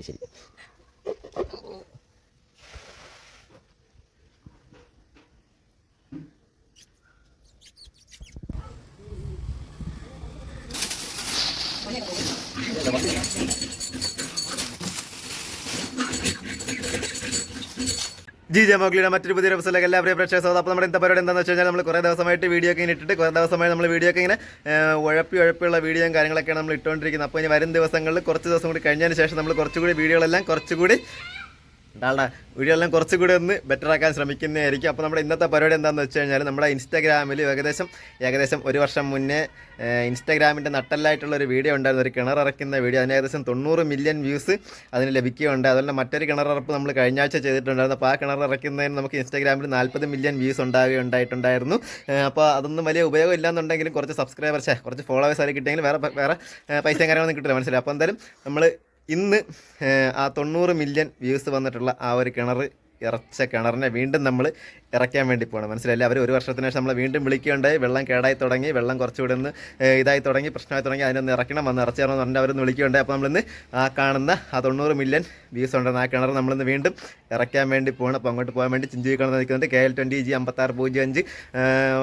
ശരി. G J മോഗ്ലിയുടെ മറ്റൊരു പുതിയ എപ്പിസോഡിലേക്ക് എല്ലാ പ്രിയ പ്രേക്ഷകർ അപ്പോൾ നമ്മുടെ ഇന്നത്തെ പരിപാടി എന്താണെന്ന് വെച്ച് കഴിഞ്ഞാൽ നമ്മൾ കുറേ ദിവസമായിട്ട് വീഡിയോ ഒക്കെ ഇങ്ങനെ ഇട്ടിട്ട് കുറേ ദിവസമായി നമ്മൾ വീഡിയോ ഒക്കെ ഇങ്ങനെ ഉഴപ്പി ഉഴപ്പിയുള്ള വീഡിയോയും കാര്യങ്ങളൊക്കെയാണ് നമ്മൾ ഇട്ടുകൊണ്ടിരിക്കുന്നത് അപ്പോൾ ഇനി വരും ദിവസങ്ങളിൽ കുറച്ച് ദിവസം കൂടി കഴിഞ്ഞതിന് ശേഷം നമ്മൾ കുറച്ചുകൂടി വീഡിയോകളെല്ലാം കുറച്ചുകൂടി ഉണ്ടാളുടെ വീഡിയോ എല്ലാം കുറച്ചുകൂടി ഒന്ന് ബെറ്റർ ആക്കാൻ ശ്രമിക്കുന്നതായിരിക്കും. അപ്പോൾ നമ്മുടെ ഇന്നത്തെ പരിപാടി എന്താണെന്ന് വെച്ച് കഴിഞ്ഞാൽ നമ്മുടെ ഇൻസ്റ്റാഗ്രാമിൽ ഏകദേശം ഏകദേശം ഒരു വർഷം മുന്നേ ഇൻസ്റ്റാഗ്രാമിന്റെ നട്ടല്ലായിട്ടുള്ള ഒരു വീഡിയോ ഉണ്ടായിരുന്നു. ഒരു കിണർ ഇറക്കുന്ന വീഡിയോ അതിന് ഏകദേശം തൊണ്ണൂറ് മില്യൺ വ്യൂസ് അതിന് ലഭിക്കുകയുണ്ട്. അതുപോലെ മറ്റൊരു കിണറിറപ്പ് നമ്മൾ കഴിഞ്ഞ ആഴ്ച ചെയ്തിട്ടുണ്ടായിരുന്നു. അപ്പോൾ ആ കിണർ ഇറക്കുന്നതിന് നമുക്ക് ഇൻസ്റ്റാഗ്രാമിൽ നാൽപ്പത് മില്യൺ വ്യൂസ് ഉണ്ടാവുകയുണ്ടായിട്ടുണ്ടായിരുന്നു അപ്പോൾ അതൊന്നും വലിയ ഉപയോഗം ഇല്ലാന്നുണ്ടെങ്കിലും കുറച്ച് സബ്സ്ക്രൈബേഴ്സ് കുറച്ച് ഫോളോവേഴ്സ് ആയി കിട്ടിയെങ്കിൽ വേറെ വേറെ പൈസ പൈസയും കാര്യങ്ങളൊന്നും കിട്ടില്ല മനസ്സിലായി? അപ്പോൾ എന്തായാലും നമ്മൾ ഇന്ന് ആ തൊണ്ണൂറ് മില്യൺ വ്യൂസ് വന്നിട്ടുള്ള ആ ഒരു കിണർ ഇറച്ച കിണറിനെ വീണ്ടും നമ്മൾ ഇറക്കാൻ വേണ്ടി പോകണം മനസ്സിലായില്ലേ? അവർ ഒരു വർഷത്തിന് ശേഷം നമ്മളെ വീണ്ടും വിളിക്കുകയുണ്ടായി. വെള്ളം കേടായി തുടങ്ങി. വെള്ളം കുറച്ചുകൂടെ ഒന്ന് ഇതായി തുടങ്ങി പ്രശ്നമായി തുടങ്ങി. അതിനൊന്ന് ഇറക്കണം. വന്ന് ഇറച്ചി ഇറങ്ങുന്ന പറഞ്ഞാൽ അവരൊന്ന് വിളിക്കുകയുണ്ടായി. അപ്പോൾ നമ്മളിന്ന് ആ കാണുന്ന ആ തൊണ്ണൂറ് മില്യൺ വ്യൂസ് ഉണ്ടെന്ന് ആ കിണർ നമ്മളിന്ന് വീണ്ടും ഇറക്കാൻ വേണ്ടി പോകണം അപ്പോൾ അങ്ങോട്ട് പോകാൻ വേണ്ടി ചിഞ്ചി കിണർ നിൽക്കുന്നുണ്ട്. കെ എൽ ട്വന്റി ജി അമ്പത്താറ് പൂജ്യം അഞ്ച്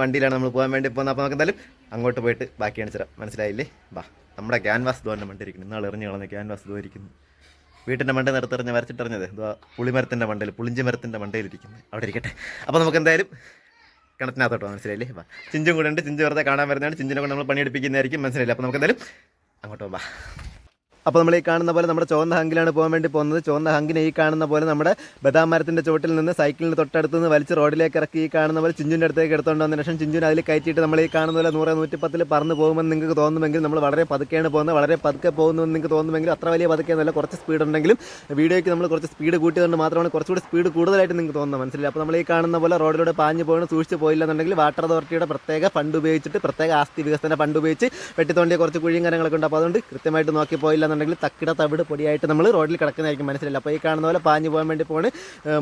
വണ്ടിയിലാണ് നമ്മൾ പോകാൻ വേണ്ടി പോകുന്നത്. അപ്പോൾ നമുക്ക് എന്തായാലും അങ്ങോട്ട് പോയിട്ട് ബാക്കി കാണിച്ചു മനസ്സിലായില്ലേ? വാ നമ്മുടെ ക്യാൻവാസ് ദോന്റെ മണ്ടിരിക്കുന്നു ഇന്നാൾ എറിഞ്ഞു കളഞ്ഞ ക്യാൻവാസ് ദോരിക്കുന്നു വീട്ടിന്റെ മണ്ട നിർത്തെറിഞ്ഞ് വരച്ചിട്ടെറിഞ്ഞത്. ഇതാ പുളിമരത്തിന്റെ മണ്ടയിൽ പുളിഞ്ചി മരത്തിന്റെ മണ്ടയിലിരിക്കുന്നത് അവിടെ ഇരിക്കട്ടെ. അപ്പോൾ നമുക്ക് എന്തായാലും കിണറ്റിനകത്തോട്ടോ മനസ്സിലായില്ലേ? വാ. ചിഞ്ചും കൂടെ ഉണ്ട്. ചിഞ്ചു വെറുതെ കാണാൻ വരുന്നതാണ്. ചിഞ്ചിനെ കൊണ്ട് നമ്മൾ പണിയെടുപ്പിക്കുന്നതായിരിക്കും. മനസ്സിലായില്ലേ? അപ്പോൾ നമുക്ക് എന്തായാലും അങ്ങോട്ട് വാ. അപ്പോൾ നമ്മൾ ഈ കാണുന്ന പോലെ നമ്മുടെ ചുവന്ന ഹങ്കിലാണ് പോകാൻ വേണ്ടി പോകുന്നത്. ചുവന്ന ഹങ്കിനെ ഈ കാണുന്ന പോലെ നമ്മുടെ ബദാം മരത്തിന്റെ ചുവട്ടിൽ നിന്ന് സൈക്കിളിന് തൊട്ടടുത്ത് നിന്ന് വലിച്ച് റോഡിലേക്ക് ഇറക്കി ഈ കാണുന്ന പോലെ ചിഞ്ചുന്റെ അടുത്തേക്ക് എടുത്തുകൊണ്ട് വന്ന ശേഷം ചിഞ്ചുൻ അതിൽ കയറ്റിയിട്ട് നമ്മൾ ഈ കാണുന്ന പോലെ നൂറ് നൂറ്റിപ്പത്തിൽ പറന്ന് പോകുമെന്ന് നിങ്ങൾക്ക് തോന്നുമെങ്കിൽ നമ്മൾ വളരെ പതുക്കെയാണ് പോകുന്നത്. വളരെ പതുക്കെ പോകുന്നുവെന്ന് നിങ്ങൾക്ക് തോന്നുമെങ്കിൽ അത്ര വലിയ പതുക്കെ പതുക്കെയൊന്നുമല്ല കുറച്ച് സ്പീഡ് ഉണ്ടെങ്കിലും വീഡിയോയ്ക്ക് നമ്മൾ കുറച്ച് സ്പീഡ് കൂട്ടിയതുകൊണ്ട് മാത്രമാണ് കുറച്ചുകൂടി സ്പീഡ് കൂടുതലായിട്ട് നിങ്ങൾക്ക് തോന്നുന്നത്. മനസ്സിലായി? അപ്പോൾ നമ്മൾ ഈ കാണുന്ന പോലെ റോഡിലൂടെ പാഞ്ഞ് പോകണം സൂക്ഷിച്ച് പോയില്ലെന്നുണ്ടെങ്കിൽ വാട്ടർ അതോറിറ്റിയുടെ പ്രത്യേക ഫണ്ട് ഉപയോഗിച്ചിട്ട് പ്രത്യേക ആസ്തി വികസന ഫണ്ട് ഉപയോഗിച്ച് വെട്ടിത്തോണ്ടിയ കുറച്ച് കുഴിയും കാര്യങ്ങളൊക്കെ ഉണ്ട്. അപ്പോൾ അതുകൊണ്ട് കൃത്യമായിട്ട് നോക്കി പോയില്ലെന്നുണ്ടെങ്കിൽ തക്കിട തവിട് പൊടിയായിട്ട് നമ്മൾ റോഡിൽ കിടക്കുന്നതായിരിക്കും മനസ്സിലല്ല അപ്പോൾ ഈ കാണുന്ന പോലെ പാഞ്ഞു പോകാൻ വേണ്ടി പോണ്.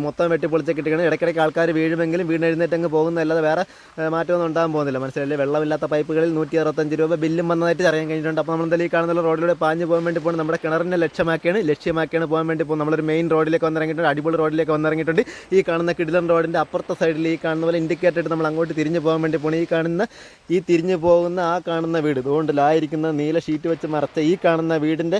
മൊത്തം വെട്ടി പൊളിച്ചൊക്കെ ഇട്ടിരിക്കണം. ഇടയ്ക്കിടയ്ക്ക് ആൾക്കാർ വീഴുമെങ്കിലും വീണെഴുന്നേറ്റ് അങ്ങ് പോകുന്നതല്ലാതെ വേറെ മാറ്റമൊന്നും ഉണ്ടാകാൻ പോകുന്നില്ല. മനസ്സിലല്ലേ വെള്ളമില്ലാത്ത പൈപ്പുകളിൽ നൂറ്റി അറുപത്തഞ്ച് രൂപ ബില്ലും വന്നതായിട്ട് അറിയാൻ കഴിഞ്ഞിട്ടുണ്ട്. അപ്പോൾ നമ്മൾ ഈ കാണുന്ന റോഡിലൂടെ പാഞ്ഞു പോകാൻ വേണ്ടി പോകുന്നത് നമ്മുടെ കിണറിനെ ലക്ഷ്യമാക്കിയാണ്. ലക്ഷ്യമാക്കിയാണ് പോകാൻ വേണ്ടി പോകുന്നത്. നമ്മളൊരു മെയിൻ റോഡിലേക്ക് വന്നിറങ്ങിയിട്ടുണ്ട്. അടിപൊളി റോഡിലേക്ക് വന്നിറങ്ങിയിട്ടുണ്ട്. ഈ കാണുന്ന കിടിലൻ റോഡിന്റെ അപ്പുറത്തെ സൈഡിൽ ഈ കാണുന്ന പോലെ ഇൻഡിക്കേറ്റർ ഇട്ട് നമ്മൾ അങ്ങോട്ട് തിരിഞ്ഞു പോകാൻ വേണ്ടി പോകണം ഈ കാണുന്ന ഈ തിരിഞ്ഞു പോകുന്ന ആ കാണുന്ന വീട്. ഇതുകൊണ്ട് ആയിരിക്കുന്ന നീല ഷീറ്റ് വെച്ച് മറച്ച ഈ കാണുന്ന വീടിന്റെ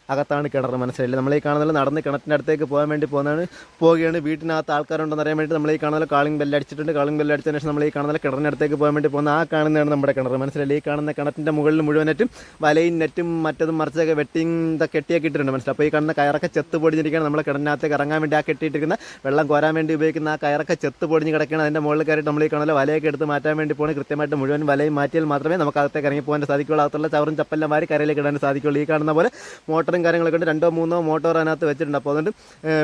അകത്താണ് കിണർ മനസ്സിലായില്ലേ? ഈ കാണുന്നത് നടന്ന് കിണറ്റിന്റെ അടുത്തേക്ക് പോകാൻ വേണ്ടി പോകുന്നതാണ്. പോവുകയാണ്. വീട്ടിനകത്ത് ആൾക്കാരുണ്ടെന്ന് അറിയാൻ വേണ്ടി നമ്മൾ ഈ കാണുന്ന കാളിംഗ് ബെല്ല് അടിച്ചിട്ടുണ്ട്. കാളിംഗ് ബെല്ല് അടിച്ചതിന് ശേഷം നമ്മൾ ഈ കാണുന്ന കിണറിന്റെ അടുത്തേക്ക് പോകാൻ വേണ്ടി പോകുന്ന ആ കാണുന്നതാണ് നമ്മുടെ കിണർ മനസ്സിലായില്ലേ? ഈ കാണുന്ന കിണറ്റിന്റെ മുകളിൽ മുഴുവനായിട്ടും വലയും നെറ്റും മറ്റതും മറിച്ചൊക്കെ വെട്ടിങ് കെട്ടിയൊക്കെ ഇട്ടിട്ടുണ്ട് മനസ്സിലായി. അപ്പോൾ ഈ കാണുന്ന കയറൊക്കെ ചെത്ത് പൊടിഞ്ഞിരിക്കുകയാണ്. നമ്മൾ കിണറിനകത്തേക്ക് ഇറങ്ങാൻ വേണ്ടി ആ കെട്ടിയിട്ടിരിക്കുന്ന വെള്ളം കോരാൻ വേണ്ടി ഉപയോഗിക്കുന്ന ആ കയറൊക്കെ ചെത്ത് പൊടിഞ്ഞ് കിടക്കുകയാണ്. അതിന്റെ മുകളിൽ കയറിയിട്ട് നമ്മൾ ഈ കാണുന്ന വലയൊക്കെ എടുത്ത് മാറ്റാൻ വേണ്ടി പോകണം കൃത്യമായിട്ട് മുഴുവൻ വലയും മാറ്റിയാൽ മാത്രമേ നമുക്ക് അകത്തേക്ക് ഇറങ്ങി പോകാൻ സാധിക്കുള്ളൂ അകത്തുള്ള ചവറും ചപ്പല്ലാം വാരി കരയിലേക്ക് ഇടാൻ സാധിക്കുള്ളൂ ഈ കാണുന്ന പോലെ മോട്ടറും കാര്യങ്ങളൊക്കെ ഉണ്ട്. രണ്ടോ മൂന്നോ മോട്ടോർ അതിനകത്ത് വെച്ചിട്ടുണ്ട്. അപ്പോൾ അതുകൊണ്ട്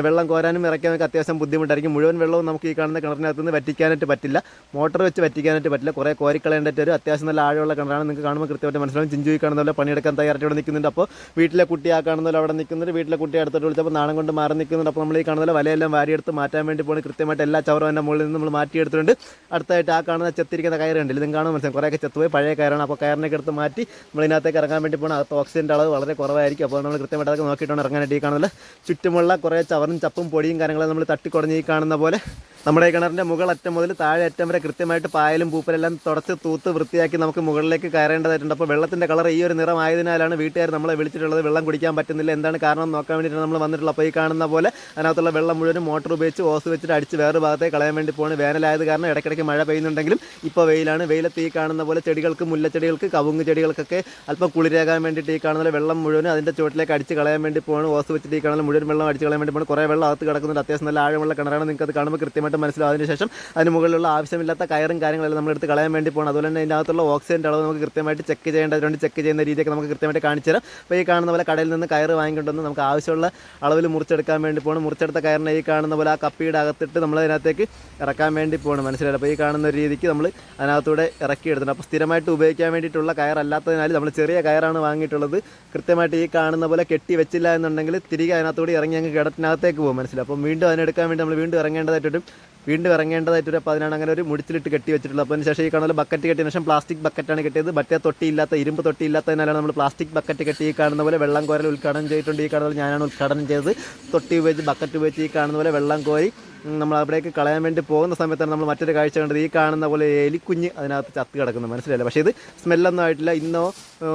വെള്ളം കോരാനും ഇറക്കാനൊക്കെ അത്യാവശ്യം ബുദ്ധിമുട്ടായിരിക്കും. മുഴുവൻ വെള്ളവും നമുക്ക് ഈ കാണുന്ന കിണറിനകത്ത് നിന്ന് വറ്റിക്കാനായിട്ട് പറ്റില്ല. മോട്ടോർ വെച്ച് വറ്റിക്കാനായിട്ട് പറ്റില്ല. കുറേ കോരിക്കളയേണ്ടിട്ട് ഒരു അത്യാവശ്യം നല്ല ആഴമുള്ള കിണറാണ് നിങ്ങൾക്ക് കാണുമ്പോൾ കൃത്യമായിട്ട് മനസ്സിലാവും. ചിഞ്ചു കാണുന്ന പോലെ പണിയെടുക്കാൻ തയ്യാറായിട്ട് ഇവിടെ നിൽക്കുന്നുണ്ട്. അപ്പോൾ വീട്ടിലെ കുട്ടി ആ കാണുന്ന പോലെ അവിടെ നിൽക്കുന്നുണ്ട്. വീട്ടിലെ കുട്ടി അടുത്തോട്ട് വിളിച്ചപ്പോൾ നാണം കൊണ്ട് മാറി നിൽക്കുന്നുണ്ട്. അപ്പോൾ നമ്മൾ ഈ കാണുന്ന പോലെ വലയെല്ലാം വാരിയെടുത്ത് മാറ്റാൻ വേണ്ടി പോകുന്നത് കൃത്യമായിട്ട് എല്ലാ ചവറും എന്റെ മുകളിൽ നിന്ന് നമ്മൾ മാറ്റിയെടുത്തിട്ടുണ്ട്. അടുത്തായിട്ട് ആ കാണുന്ന ചെത്തിരിക്കുന്ന കയറ് കണ്ടില്ല ഇതും കാണുമ്പോൾ മനസ്സിലാവും. കുറേയൊക്കെ ചെത്തുപോയി. പഴയ കയറാണ്. അപ്പോൾ കയറിനൊക്കെ എടുത്ത് മാറ്റി നമ്മൾ ഇതിനകത്തേക്ക് ഇറങ്ങാൻ വേണ്ടി പോകണം അകത്ത് ഓക്സിജന്റെ അളവ് വളരെ കുറവായിരിക്കും. അപ്പോൾ നമ്മൾ കൃത്യമായിട്ട് അതൊക്കെ നോക്കിയിട്ടാണ് ഇറങ്ങാനായിട്ട് ഈ കാണുന്നത് ചുറ്റുമുള്ള കുറേ ചവറും ചപ്പും പൊടിയും കാര്യങ്ങളും നമ്മൾ തട്ടിക്കുടഞ്ഞ് ഈ കാണുന്ന പോലെ. നമ്മുടെ കിണറിന്റെ അറ്റം മുതൽ താഴെ അറ്റം വരെ കൃത്യമായിട്ട് പായലും പൂപ്പലെല്ലാം തുടച്ച് തൂത്ത് വൃത്തിയാക്കി നമുക്ക് മുകളിലേക്ക് കയറേണ്ടതായിട്ടുണ്ട്. അപ്പോൾ വെള്ളത്തിന്റെ കളർ ഈ ഒരു നിറമായതിനാലാണ് വീട്ടുകാർ നമ്മളെ വിളിച്ചിട്ടുള്ളത്. വെള്ളം കുടിക്കാൻ പറ്റുന്നില്ല. എന്താണ് കാരണം നോക്കാൻ വേണ്ടിയിട്ടാണ് നമ്മൾ വന്നിട്ടുള്ളത്. അപ്പോൾ ഈ കാണുന്ന പോലെ അതിനകത്തുള്ള വെള്ളം മുഴുവൻ മോട്ടോർ ഉപയോഗിച്ച് ഓസ് വെച്ചിട്ട് അടിച്ച് വേറെ ഭാഗത്തേക്ക് കളയാൻ വേണ്ടി പോകുന്നത് വേനലായത് കാരണം ഇടയ്ക്കിടയ്ക്ക് മഴ പെയ്യുന്നുണ്ടെങ്കിലും ഇപ്പോൾ വെയിലാണ്. വെയിലത്ത് ഈ കാണുന്ന പോലെ ചെടികൾക്ക് മുല്ലച്ചെടികൾക്ക് കവുങ്ങ് ചെടികൾക്കൊക്കെ അല്പം കുളിരാകാൻ വേണ്ടിയിട്ട് ഈ കാണുന്ന വെള്ളം മുഴുവൻ അതിന്റെ ചുവട്ടിലേക്ക് അടിച്ച് കളയാൻ വേണ്ടി പോകണം ഓസ് വെച്ചിട്ട് ഈ കാണുന്ന മുഴുവൻ വെള്ളം അടിച്ച് കളയാൻ വേണ്ടി പോകണം കുറേ വെള്ളം അകത്ത് കിടക്കുന്നുണ്ട്. അത്യാവശ്യം നല്ല ആഴമുള്ള കിണറാണ്. നിങ്ങൾക്ക് അത് കാണുമ്പോൾ കൃത്യമായിട്ട് മനസ്സിലാവും അതിനുശേഷം അതിന് മുകളിലുള്ള ആവശ്യമില്ലാത്ത കയറും കാര്യങ്ങളെല്ലാം നമ്മൾ എടുത്ത് കളയാൻ വേണ്ടി പോകണം അതുപോലെ തന്നെ അതിന്റെ അകത്തുള്ള ഓക്സിജന്റെ അളവ് നമുക്ക് കൃത്യമായിട്ട് ചെക്ക് ചെയ്യേണ്ടതുകൊണ്ട് ചെക്ക് ചെയ്യുന്ന രീതിയൊക്കെ നമുക്ക് കൃത്യമായിട്ട് കാണിച്ചു തരാം. അപ്പോൾ ഈ കാണുന്ന പോലെ കടയിൽ നിന്ന് കയറ് വാങ്ങിക്കൊണ്ടുവന്ന് നമുക്ക് ആവശ്യമുള്ള അളവിൽ മുറിച്ചെടുക്കാൻ വേണ്ടി പോകണം മുറിച്ചെടുത്ത കയറിനെ ഈ കാണുന്ന പോലെ ആ കപ്പിയുടെ അകത്തിട്ട് നമ്മൾ അതിനകത്തേക്ക് ഇറക്കാൻ വേണ്ടി പോകണം മനസ്സിലായി അപ്പോൾ ഈ കാണുന്ന രീതിക്ക് നമ്മൾ അതിനകത്തൂടെ ഇറക്കി എടുത്തിട്ടുണ്ട്. അപ്പോൾ സ്ഥിരമായിട്ട് ഉപയോഗിക്കാൻ വേണ്ടിയിട്ടുള്ള കയറല്ലാത്തതിനാൽ നമ്മൾ ചെറിയ കയറാണ് വാങ്ങിയിട്ടുള്ളത്. കൃത്യമായിട്ട് ഈ കാണുന്ന പോലെ കെട്ടി വെച്ചില്ല എന്നുണ്ടെങ്കിൽ തിരികെ അതിനകത്തൂടെ ഇറങ്ങി അങ്ങ് കിടത്തിനകത്തേക്ക് പോകും. മനസ്സിലായി? അപ്പോൾ വീണ്ടും അതിനെടുക്കാൻ വേണ്ടി നമ്മൾ വീണ്ടും ഇറങ്ങേണ്ടതായിട്ട് വരും വീണ്ടും ഇറങ്ങേണ്ടതായിട്ട് ഒരു അപ്പോൾ അതിനാണ് അങ്ങനെ ഒരു മുടിച്ചിലിട്ട് കെട്ടി വെച്ചിട്ടുള്ളത്. അപ്പോൾ അതിന് ശേഷം ഈ കാണുന്ന ബക്കറ്റ് കെട്ടിയ ശേഷം പ്ലാസ്റ്റിക് ബക്കറ്റാണ് കെട്ടിയത്. മറ്റേ തൊട്ടിയില്ലാത്ത ഇരുമ്പ് തൊട്ടിയില്ലാത്തതിനാലാണ് നമ്മൾ പ്ലാസ്റ്റിക് ബക്കറ്റ് കെട്ടി ഈ കാണുന്ന പോലെ വെള്ളം കോരൽ ഉദ്ഘാടനം ചെയ്തിട്ടുണ്ട്. ഈ കാണുന്ന ഞാനാണ് ഉദ്ഘാടനം ചെയ്തത്. തൊട്ടി ഉപയോഗിച്ച് ബക്കറ്റ് ഉപയോഗിച്ച് ഈ കാണുന്ന പോലെ വെള്ളം കോരി നമ്മൾ അവിടേക്ക് കളയാൻ വേണ്ടി പോകുന്ന സമയത്താണ് നമ്മൾ മറ്റൊരു കാഴ്ച കണ്ടത്. ഈ കാണുന്ന പോലെ എലിക്കുഞ്ഞ് അതിനകത്ത് ചത്ത് കിടക്കുന്നത് മനസ്സിലായില്ല? പക്ഷേ ഇത് സ്മെല്ലൊന്നും ആയിട്ടില്ല. ഇന്നോ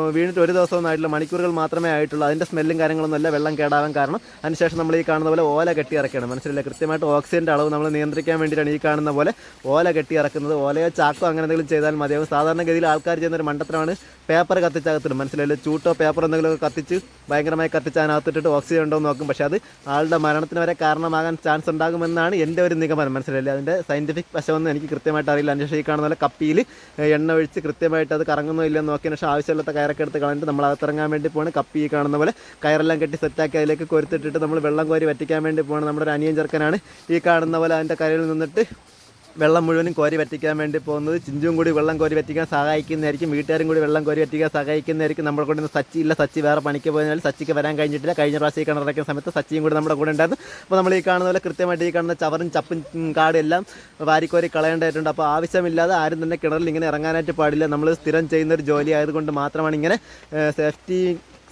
വീണിട്ട് ഒരു ദിവസമൊന്നും ആയിട്ടില്ല. മണിക്കൂറുകൾ മാത്രമേ ആയിട്ടുള്ളൂ. അതിന്റെ സ്മെല്ലും കാര്യങ്ങളൊന്നും അല്ല. വെള്ളം കേടാവാൻ കാരണം. അതിനുശേഷം നമ്മൾ ഈ കാണുന്ന പോലെ ഓല കെട്ടി ഇറക്കുകയാണ്. മനസ്സിലായില്ല? കൃത്യമായിട്ട് ഓക്സിജന്റെ അളവ് നമ്മൾ നിയന്ത്രിക്കാൻ വേണ്ടിയിട്ടാണ് ഈ കാണുന്ന പോലെ ഓല കെട്ടി ഇറക്കുന്നത്. ഓലയോ ചാക്കോ അങ്ങനെ എന്തെങ്കിലും ചെയ്താൽ മതിയാവും സാധാരണഗതിയിൽ ആൾക്കാർ ചെയ്യുന്ന ഒരു മണ്ടത്തരമാണ്. പേപ്പർ കത്തിച്ചകത്തിടും. മനസ്സിലായില്ല? ചൂട്ടോ പേപ്പർ എന്തെങ്കിലുമൊക്കെ കത്തിച്ച് ഭയങ്കരമായി കത്തിച്ച് അതിനകത്തിട്ടിട്ട് ഓക്സിജൻ ഉണ്ടോ എന്ന് നോക്കും. പക്ഷേ അത് ആളുടെ മരണത്തിന് വരെ കാരണമാകാൻ ചാൻസ് ഉണ്ടാകുമെന്നാണ് എന്റെ ഒരു നിഗമനം. മനസ്സിലായില്ല? അതിന്റെ സയന്റിഫിക് വശമൊന്നും എനിക്ക് കൃത്യമായിട്ട് അറിയില്ല. അതിന് ഈ കാണുന്ന പോലെ കപ്പിയിൽ എണ്ണ ഒഴിച്ച് കൃത്യമായിട്ട് അത് കറങ്ങുന്നോ ഇല്ലെന്ന് നോക്കിയതിന് ശേഷം ആവശ്യമില്ലാത്ത കയറൊക്കെ എടുത്ത് കളഞ്ഞിട്ട് നമ്മൾ അകത്തിറങ്ങാൻ വേണ്ടി പോകണം കപ്പി കാണുന്ന പോലെ കയറെല്ലാം കെട്ടി സെറ്റാക്കി അതിലേക്ക് കൊരുത്തിട്ടിട്ട് നമ്മൾ വെള്ളം കോരി വറ്റിക്കാൻ വേണ്ടി പോകണം നമ്മുടെ ഒരു അനിയൻ ചെറുക്കനാണ്. ഈ കാണുന്ന പോലെ അതിന്റെ കരയിൽ നിന്നിട്ട് വെള്ളം മുഴുവനും കോരി വറ്റിക്കാൻ വേണ്ടി പോകുന്നത്. ചിഞ്ചും കൂടി വെള്ളം കോരി വറ്റിക്കാൻ സഹായിക്കുന്നതായിരിക്കും. വീട്ടുകാരും കൂടി വെള്ളം കോരി വറ്റിക്കാൻ സഹായിക്കുന്നതായിരിക്കും. നമ്മുടെ കൂടെ നിന്ന് സച്ചി ഇല്ല. സച്ചി വേറെ പണിക്ക് പോയാൽ സച്ചിക്ക് വരാൻ കഴിഞ്ഞിട്ടില്ല. കഴിഞ്ഞ പ്രാവശ്യം ഈ സമയത്ത് സച്ചിയും കൂടി നമ്മുടെ കൂടെ ഉണ്ടായിരുന്നു. അപ്പോൾ നമ്മൾ ഈ കാണുന്ന പോലെ കൃത്യമായിട്ട് ഈ കാണുന്ന ചവറും ചപ്പും കാടും എല്ലാം വാരിക്കോരി കളയേണ്ടതായിട്ടുണ്ട്. അപ്പോൾ ആവശ്യമില്ലാതെ ആരും തന്നെ കിണറിൽ ഇങ്ങനെ ഇറങ്ങാനായിട്ട് പാടില്ല. നമ്മൾ സ്ഥിരം ചെയ്യുന്ന ഒരു ജോലി ആയതുകൊണ്ട് മാത്രമാണ് ഇങ്ങനെ സേഫ്റ്റി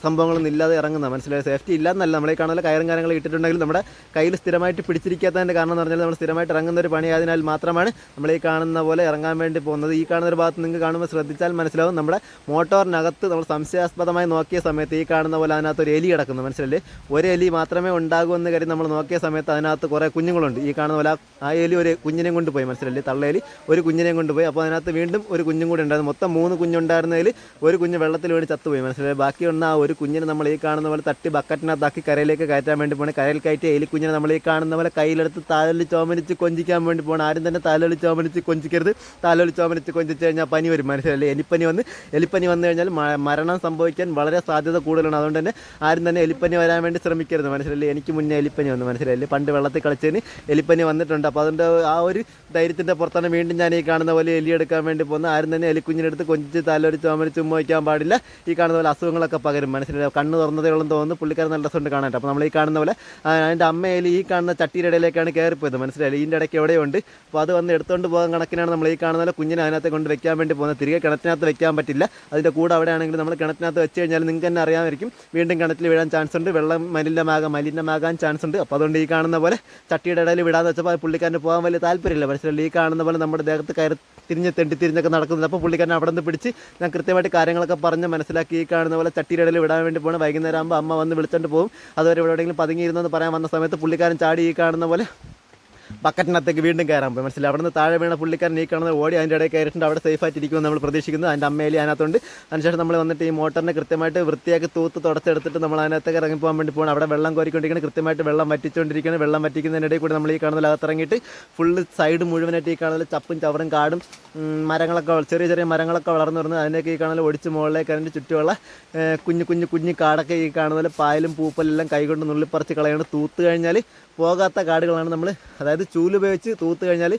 സംഭവങ്ങളൊന്നും ഇല്ലാതെ ഇറങ്ങുന്ന മനസ്സിലായി? സേഫ്റ്റി ഇല്ലാന്നല്ല നമ്മളെ കാണുന്ന കയറും കാര്യങ്ങൾ ഇട്ടിട്ടുണ്ടെങ്കിൽ നമ്മുടെ കയ്യിൽ സ്ഥിരമായിട്ട് പിടിച്ചിരിക്കാത്തതിന്റെ കാരണം എന്ന് പറഞ്ഞാൽ നമ്മൾ സ്ഥിരമായിട്ട് ഇറങ്ങുന്ന ഒരു പണിയായതിനാൽ മാത്രമാണ് നമ്മൾ ഈ കാണുന്ന പോലെ ഇറങ്ങാൻ വേണ്ടി പോകുന്നത്. ഈ കാണുന്ന ഒരു ഭാഗത്ത് നിങ്ങൾക്ക് കാണുമ്പോൾ ശ്രദ്ധിച്ചാൽ മനസ്സിലാവും നമ്മുടെ മോട്ടോറിനകത്ത് നമ്മൾ സംശയാസ്പദമായി നോക്കിയ സമയത്ത് ഈ കാണുന്ന പോലെ അതിനകത്ത് ഒരു എലി കിടക്കുന്നു. മനസ്സിലല്ലേ? ഒരു എലി മാത്രമേ ഉണ്ടാകൂ എന്ന് കരുതി നമ്മൾ നോക്കിയ സമയത്ത് അതിനകത്ത് കുറേ കുഞ്ഞുങ്ങളുണ്ട്. ഈ കാണുന്ന പോലെ ആ- എലി ഒരു കുഞ്ഞിനെയും കൊണ്ടുപോയി മനസ്സിലല്ലേ? തള്ളേലി ഒരു കുഞ്ഞിനെയും കൊണ്ടുപോയി അപ്പോൾ അതിനകത്ത് വീണ്ടും ഒരു കുഞ്ഞും കൂടി ഉണ്ടായിരുന്നു. മൊത്തം മൂന്ന് കുഞ്ഞുണ്ടായിരുന്നതിൽ ഒരു കുഞ്ഞ് വെള്ളത്തിൽ വീണ് ചത്തുപോയി. മനസ്സിലായി? ബാക്കിയുള്ള ആ ഒരു കുഞ്ഞിനെ നമ്മൾ ഈ കാണുന്ന പോലെ തട്ടി ബക്കറ്റിനകത്താക്കി കരയിലേക്ക് കയറ്റാൻ വേണ്ടി പോകണം കരയിൽ കയറ്റി എലി കുഞ്ഞിനെ നമ്മൾ ഈ കാണുന്ന പോലെ കയ്യിലെടുത്ത് താലോലി ചോമനിച്ച് കൊഞ്ചിക്കാൻ വേണ്ടി പോകണം ആരും തന്നെ താലോലി ചോമനിച്ച് കൊഞ്ചിക്കരുത്. താലോലി ചോമനിച്ച് കൊഞ്ചിച്ച് കഴിഞ്ഞാൽ പനി വരും മനസ്സിലല്ലേ എലിപ്പനി വന്ന് എലിപ്പനി വന്നു കഴിഞ്ഞാൽ മരണം സംഭവിക്കാൻ വളരെ സാധ്യത കൂടുതലാണ്. അതുകൊണ്ട് തന്നെ ആരും തന്നെ എലിപ്പനി വരാൻ വേണ്ടി ശ്രമിക്കരുത് മനസ്സിലല്ലേ എനിക്ക് മുന്നേ എലിപ്പനി വന്നു മനസ്സിലല്ലേ പണ്ട് വെള്ളത്തിൽ കളിച്ചതിന് എലിപ്പനി വന്നിട്ടുണ്ട്. അപ്പോൾ അതുകൊണ്ട് ആ ഒരു ധൈര്യത്തിന്റെ പുറത്താണ് വീണ്ടും ഞാൻ ഈ കാണുന്ന പോലെ എലി എടുക്കാൻ വേണ്ടി പോകുന്നത്. ആരും തന്നെ എലിക്കുഞ്ഞിനെടുത്ത് കൊഞ്ചിച്ച് താലൊലി ചോമനിച്ച് ഉമ്മ വയ്ക്കാൻ പാടില്ല. ഈ കാണുന്ന പോലെ അസുഖങ്ങളൊക്കെ പകരും മനസ്സിലായി. കണ്ണ് തുറന്നതേ ഉള്ളെന്ന് തോന്നുന്നു. പുള്ളിക്കാരൻ നല്ല രസമുണ്ട് കാണാനായിട്ട്. അപ്പോൾ നമ്മൾ ഈ കാണുന്ന പോലെ അതിന്റെ അമ്മയിൽ ഈ കാണുന്ന ചട്ടിയുടെ ഇടയിലേക്കാണ് കയറിപ്പോയത്. മനസ്സിലായി ഇതിന്റെ ഇടയ്ക്ക് എവിടെയുണ്ട്? അപ്പോൾ അത് വന്ന് എടുത്തുകൊണ്ട് പോകാൻ കണക്കിനാണ് നമ്മൾ ഈ കാണുന്ന പോലെ കുഞ്ഞിനെ അതിനകത്ത് കൊണ്ട് വെക്കാൻ വേണ്ടി പോകുന്നത്. തിരികെ കിണറ്റിനകത്ത് വെക്കാൻ പറ്റില്ല. അതിന്റെ കൂടെ അവിടെയാണെങ്കിൽ നമ്മൾ കിണറ്റിനകത്ത് വെച്ച് കഴിഞ്ഞാൽ നിങ്ങൾക്ക് തന്നെ അറിയാമായിരിക്കും. വീണ്ടും കിണറ്റിൽ വീഴാൻ ചാൻസ് ഉണ്ട്. വെള്ളം മലിനമാകാൻ മലിനമാകാൻ ചാൻസ് ഉണ്ട്. അപ്പോൾ അതുകൊണ്ട് ഈ കാണുന്ന പോലെ ചട്ടിയുടെ ഇടയിൽ വിടാന്ന് വെച്ചപ്പോൾ പുള്ളിക്കാരന് പോകാൻ വലിയ താല്പര്യമില്ല. മനസ്സിലായി ഈ കാണുന്ന പോലെ നമ്മുടെ ദേഹത്ത് കയറി തിരിഞ്ഞ് തെണ്ടി തിരിഞ്ഞൊക്കെ നടക്കുന്നത് അപ്പോൾ പുള്ളിക്കാരൻ അവിടെ നിന്ന് പിടിച്ച് ഞാൻ കൃത്യമായിട്ട് കാര്യങ്ങളൊക്കെ പറഞ്ഞ് മനസ്സിലാക്കി ഈ കാണുന്ന പോലെ ചട്ടിയുടെ ഇടയിൽ വിടാൻ വേണ്ടി പോകണം വൈകുന്നേരം ആകുമ്പോൾ അമ്മ വന്ന് വിളിച്ചോണ്ട് പോകും. അതുവരെ ഇവിടെ എവിടെയെങ്കിലും പതുങ്ങിയിരുന്നെന്ന് പറയാൻ വന്ന സമയത്ത് പുള്ളിക്കാരൻ ചാടി ഈ കാണുന്ന പോലെ ബക്കറ്റിനകത്തേക്ക് വീണ്ടും കയറാൻ പോയി. മനസ്സിലായി? അവിടെ നിന്ന് താഴെ വീണ പുള്ളിക്കാരൻ ഈ കാണുന്നത് ഓടി അതിന്റെ ഇടയിൽ കയറിയിട്ടുണ്ട്. അവിടെ സേഫ് ആയിട്ട് ഇരിക്കുമെന്ന് നമ്മൾ പ്രതീക്ഷിക്കുന്നു. അതിന്റെ അമ്മയിൽ അതിനകത്തുണ്ട്. അതിനുശേഷം നമ്മൾ വന്നിട്ട് ഈ മോട്ടറിനെ കൃത്യമായിട്ട് വൃത്തിയാക്കി തൂത്ത് തുടച്ചെടുത്തിട്ട് നമ്മൾ അതിനകത്തേക്ക് ഇറങ്ങി പോകാൻ വേണ്ടി പോകണം അവിടെ വെള്ളം കോരിക്കൊണ്ടിരിക്കുന്നത് കൃത്യമായിട്ട് വെള്ളം വറ്റിച്ചുകൊണ്ടിരിക്കുകയാണ് വെള്ളം വറ്റിക്കുന്നതിനിടയിൽ കൂടി നമ്മൾ ഈ കാണുന്ന അകത്തിറങ്ങിയിട്ട് ഫുള്ള് സൈഡ് മുഴുവനായിട്ട് ഈ കാണുന്ന ചപ്പും ചവറും കാടും മരങ്ങളൊക്കെ ചെറിയ ചെറിയ മരങ്ങളൊക്കെ വളർന്നു വരുന്നത് അതിനൊക്കെ ഈ കാണുന്ന ഒടിച്ച് മുകളിലേക്ക് അതിന്റെ ചുറ്റുമുള്ള കുഞ്ഞു കുഞ്ഞു കുഞ്ഞു കാടൊക്കെ ഈ കാണുന്ന പായലും പൂപ്പലെല്ലാം കൈകൊണ്ട് നുള്ളിപ്പറിച്ച് കളയാണ്. തൂത്ത് കഴിഞ്ഞാൽ പോകാത്ത കാടുകളാണ് നമ്മൾ അതായത് ചൂലുപയോഗിച്ച് തൂത്ത് കഴിഞ്ഞാൽ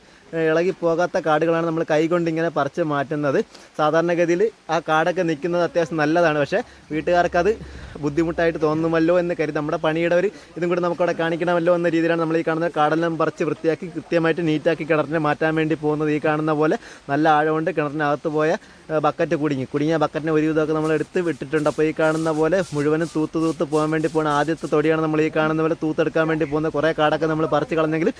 ഇളകി പോകാത്ത കാടുകളാണ് നമ്മൾ കൈകൊണ്ട് ഇങ്ങനെ പറിച്ച് മാറ്റുന്നത്. സാധാരണഗതിയിൽ ആ കാടൊക്കെ നിൽക്കുന്നത് അത്യാവശ്യം നല്ലതാണ്. പക്ഷേ വീട്ടുകാർക്കത് ബുദ്ധിമുട്ടായിട്ട് തോന്നുമല്ലോ എന്ന് കരുതി നമ്മുടെ പണിയുടെ ഒരു ഇതും കൂടി നമുക്കവിടെ കാണിക്കണമല്ലോ എന്ന രീതിയിലാണ് നമ്മൾ ഈ കാണുന്ന കാടെല്ലാം പറിച്ച് വൃത്തിയാക്കി കൃത്യമായിട്ട് നീറ്റാക്കി കിണറിനെ മാറ്റാൻ വേണ്ടി പോകുന്നത് ഈ കാണുന്ന പോലെ നല്ല ആഴമുണ്ട്. കിണറിനകത്ത് പോയ ബക്കറ്റ് കുടുങ്ങി. കുടുങ്ങിയ ബക്കറ്റിനെ ഒരു വിധമൊക്കെ നമ്മൾ എടുത്ത് വിട്ടിട്ടുണ്ട്. അപ്പോൾ ഈ കാണുന്ന പോലെ മുഴുവനും തൂത്ത് തൂത്ത് പോകാൻ വേണ്ടി പോകുന്ന ആദ്യത്തെ തൊടിയാണ് നമ്മൾ ഈ കാണുന്ന പോലെ തൂത്തെടുക്കാൻ വേണ്ടി പോകുന്ന കുറേ കാടൊക്കെ നമ്മൾ പറിച്ച് കളഞ്ഞെങ്കിൽ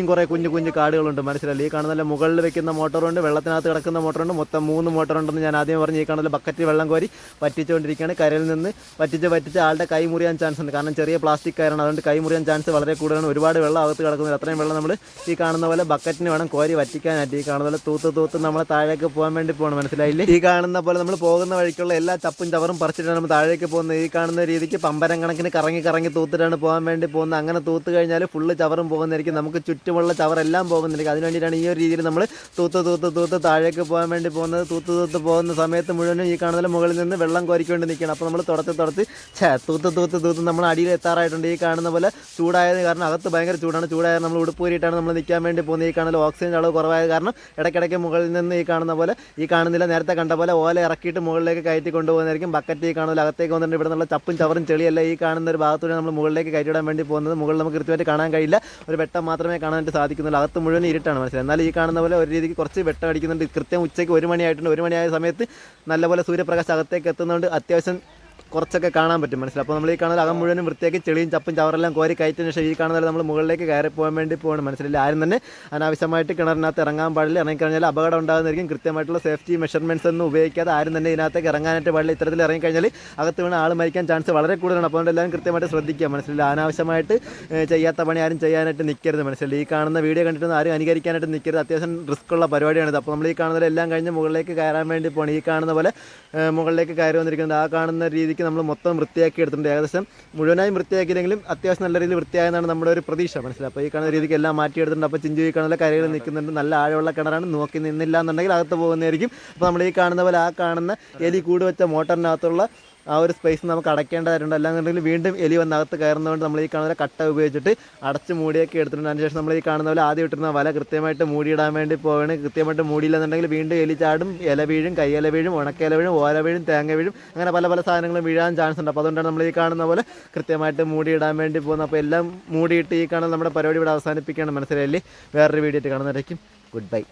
ഇനിയും കുറേ കുഞ്ഞു കുഞ്ഞു കാടുകളുണ്ട്. മനസ്സിലല്ലേ ഈ കാണുന്ന മുകളിൽ വെക്കുന്ന മോട്ടറുണ്ട് വെള്ളത്തിനകത്ത് കിടക്കുന്ന മോട്ടറുണ്ട്. മൊത്തം മൂന്ന് മോട്ടറുണ്ടെന്ന് ഞാൻ ആദ്യം പറഞ്ഞു ഈ കാണുന്ന ബക്കറ്റ് വെള്ളം കോരി പറ്റിച്ചുകൊണ്ടിരിക്കുകയാണ് കരയിൽ നിന്ന് പറ്റിച്ച് പറ്റിച്ച് ആളുടെ കൈ മുറിയാൻ ചാൻസ് ഉണ്ട്. കാരണം ചെറിയ പ്ലാസ്റ്റിക് കയറാണ്. അതുകൊണ്ട് കൈ മുറിയാൻ ചാൻസ് വളരെ കൂടുതലാണ്. ഒരുപാട് വെള്ളം അകത്ത് കിടക്കുന്നത് അത്രയും വെള്ളം നമ്മൾ ഈ കാണുന്ന പോലെ ബക്കറ്റിന് വേണം കോരി വറ്റിക്കാനായിട്ട്. ഈ കാണുന്ന പോലെ തൂത്ത് തൂത്ത് നമ്മൾ താഴേക്ക് പോകാൻ വേണ്ടി പോകണം മനസ്സിലായില്ലേ? ഈ കാണുന്ന പോലെ നമ്മൾ പോകുന്ന വഴിക്കുള്ള എല്ലാ ചപ്പും ചവറും പറിച്ചിട്ടാണ് നമ്മൾ താഴേക്ക് പോകുന്നത്. ഈ കാണുന്ന രീതിക്ക് പമ്പരം കണക്കിന് കറങ്ങി കറങ്ങി തൂത്തിട്ടാണ് പോകാൻ വേണ്ടി പോകുന്നത്. അങ്ങനെ തൂത്ത് കഴിഞ്ഞാൽ ഫുള്ള് ചവറും പോകുന്നതായിരിക്കും. നമുക്ക് ചുറ്റുമുള്ള ചവറെല്ലാം പോകുന്നുണ്ട് അതിന് വേണ്ടിയിട്ടാണ് ഈ ഒരു രീതിയിൽ നമ്മൾ തൂത്ത് തൂത്ത് തൂത്ത് താഴേക്ക് പോകാൻ വേണ്ടി പോകുന്നത്. തൂത്ത് തൂത്ത് പോകുന്ന സമയത്ത് മുഴുവനും ഈ കാണുന്ന മുകളിൽ നിന്ന് വെള്ളം കോരിക്കൊണ്ട് നിൽക്കണം അപ്പോൾ നമ്മൾ തുടച്ച് തുടച്ച് ഛേ തൂത്ത് തൂത്ത് തൂത്ത് നമ്മൾ അടിയിൽ എത്താറായിട്ടുണ്ട്. ഈ കാണുന്ന പോലെ ചൂടായത് കാരണം അകത്ത് ഭയങ്കര ചൂടാണ്. ചൂടായ നമ്മൾ ഉടുപ്പൂരിയിട്ടാണ് നമ്മൾ നിൽക്കാൻ വേണ്ടി പോകുന്നത്. ഈ കാണുന്ന ഓക്സിജൻ അളവ് കുറവായത് കാരണം ഇടയ്ക്കിടയ്ക്ക് മുകളിൽ നിന്ന് ഈ കാണുന്ന പോലെ ഈ കാണുന്നില്ല. നേരത്തെ കണ്ട പോലെ ഓല ഇറക്കിയിട്ട് മുകളിലേക്ക് കയറ്റി കൊണ്ടുപോകുന്നതായിരിക്കും. ബക്കറ്റ് ഈ കാണുന്ന അകത്തേക്ക് വന്നിട്ട് ഇവിടെ നിന്നുള്ള ചപ്പും ചവറും ചെളിയല്ല ഈ കാണുന്ന ഒരു ഭാഗത്തൂടെ നമ്മൾ മുകളിലേക്ക് കയറ്റിവിടാൻ വേണ്ടി പോകുന്നത്. മുകളിൽ നമുക്ക് കൃത്യമായിട്ട് കാണാൻ കഴിയില്ല. ഒരു വെട്ടം മാത്രമേ കാണാൻ കാണാനായിട്ട് സാധിക്കുന്നില്ല അകത്ത് മുഴുവൻ ഇരുട്ടാണ് മനസ്സിലായി. എന്നാൽ ഈ കാണുന്ന പോലെ ഒരു രീതിക്ക് കുറച്ച് വെട്ടം അടിക്കുന്നുണ്ട്. കൃത്യം ഉച്ചയ്ക്ക് ഒരു മണിയായിട്ടുണ്ട് ഒരു മണിയായ സമയത്ത് നല്ലപോലെ സൂര്യപ്രകാശം അകത്തേക്ക് എത്തുന്നതുകൊണ്ട് അത്യാവശ്യം കുറച്ചൊക്കെ കാണാൻ പറ്റും മനസ്സിലായി? അപ്പോൾ നമ്മൾ ഈ കാണുന്ന അകം മുഴുവനും വൃത്തിയാക്കി ചെളിയും ചപ്പും ചവറെല്ലാം കോരി കയറ്റിന് ശേഷം ഈ കാണുന്നത് നമ്മൾ മുകളിലേക്ക് കയറി പോകാൻ വേണ്ടി പോകണം മനസ്സിലായില്ല? ആരും തന്നെ അനാവശ്യമായിട്ട് കിണറിനകത്ത് ഇറങ്ങാൻ പാടില്ല. ഇറങ്ങിക്കഴിഞ്ഞാൽ അപകടം ഉണ്ടാകുന്നതായിരിക്കും. കൃത്യമായിട്ടുള്ള സേഫ്റ്റി മെഷർമെന്റ്സ് ഒന്നും ഉപയോഗിക്കാതെ ആരും തന്നെ ഇതിനകത്തേക്ക് ഇറങ്ങാനായിട്ട് പാടില്ല. ഇത്തരത്തിൽ ഇറങ്ങിക്കഴിഞ്ഞാൽ അകത്ത് വീണ ആൾ മരിക്കാൻ ചാൻസ് വളരെ കൂടുതലാണ്. അപ്പോൾ എല്ലാവരും കൃത്യമായിട്ട് ശ്രദ്ധിക്കുക മനസ്സിലായില്ല? അനാവശ്യമായിട്ട് ചെയ്യാത്ത പണി ആരും ചെയ്യാനായിട്ട് നിൽക്കരുത് മനസ്സിലായി ഈ കാണുന്ന വീഡിയോ കണ്ടിട്ടൊന്നും ആരും അനുകരിക്കാനായിട്ട് നിൽക്കരുത്. അത്യാവശ്യം റിസ്ക് ഉള്ള പരിപാടിയാണിത്. അപ്പോൾ നമ്മൾ ഈ കാണുന്നതെല്ലാം കഴിഞ്ഞ് മുകളിലേക്ക് കയറാൻ വേണ്ടി പോകണം. ഈ കാണുന്ന പോലെ മുകളിലേക്ക് കയറി വന്നിരിക്കുന്നത്. ആ കാണുന്ന രീതിക്ക് നമ്മൾ മൊത്തം വൃത്തിയാക്കി എടുത്തിട്ടുണ്ട്. ഏകദേശം മുഴുവനായും വൃത്തിയാക്കിയില്ലെങ്കിലും അത്യാവശ്യം നല്ല രീതിയിൽ വൃത്തിയായെന്നാണ് നമ്മുടെ ഒരു പ്രതീക്ഷ. മനസ്സിലായി? അപ്പോൾ ഈ കാണുന്ന രീതിക്ക് എല്ലാം മാറ്റിയെടുത്തിട്ടുണ്ട്. അപ്പോൾ ചിഞ്ചു ഈ കാണുന്ന കരയിൽ നിൽക്കുന്നുണ്ട്. നല്ല ആഴമുള്ള കിണറാണ്. നോക്കി നിന്നില്ല എന്നുണ്ടെങ്കിൽ അകത്ത് പോകുന്നതായിരിക്കും. അപ്പോൾ നമ്മൾ ഈ കാണുന്ന പോലെ ആ കാണുന്ന എലി കൂട് വെച്ച മോട്ടറിനകത്തുള്ള ആ ഒരു സ്പേസ് നമുക്ക് അടയ്ക്കേണ്ടതായിട്ടുണ്ട്. അല്ലാന്നുണ്ടെങ്കിൽ വീണ്ടും എലി വന്ന് അകത്ത് കയറുന്നതുകൊണ്ട് നമ്മൾ ഈ കാണുന്ന കട്ട ഉപയോഗിച്ചിട്ട് അടച്ച് മൂടിയൊക്കെ എടുത്തിട്ടുണ്ട്. അതിനുശേഷം നമ്മൾ ഈ കാണുന്ന പോലെ ആദ്യം ഇട്ടിരുന്ന വല കൃത്യമായിട്ട് മൂടിയിടാൻ വേണ്ടി പോവുകയാണ്. കൃത്യമായിട്ട് മൂടിയില്ലെന്നുണ്ടെങ്കിൽ വീണ്ടും എലി ചാടും ഇല വീഴും കയ്യില വീഴും ഉണക്കയില വീഴും ഓല വീഴും തേങ്ങ വീഴും അങ്ങനെ പല പല സാധനങ്ങളും വീഴാൻ ചാൻസ് ഉണ്ട്. അപ്പോൾ അതുകൊണ്ടാണ് നമ്മൾ ഈ കാണുന്ന പോലെ കൃത്യമായിട്ട് മൂടിയിടാൻ വേണ്ടി പോകുന്നത്. അപ്പോൾ എല്ലാം മൂടിയിട്ട് ഈ കാണുന്ന നമ്മുടെ പരിപാടി ഇവിടെ അവസാനിപ്പിക്കുകയാണ്. മനസ്സിലായില്ലേ? വേറൊരു വീഡിയോ ആയിട്ട് കാണുന്നതായിരിക്കും ഗുഡ് ബൈ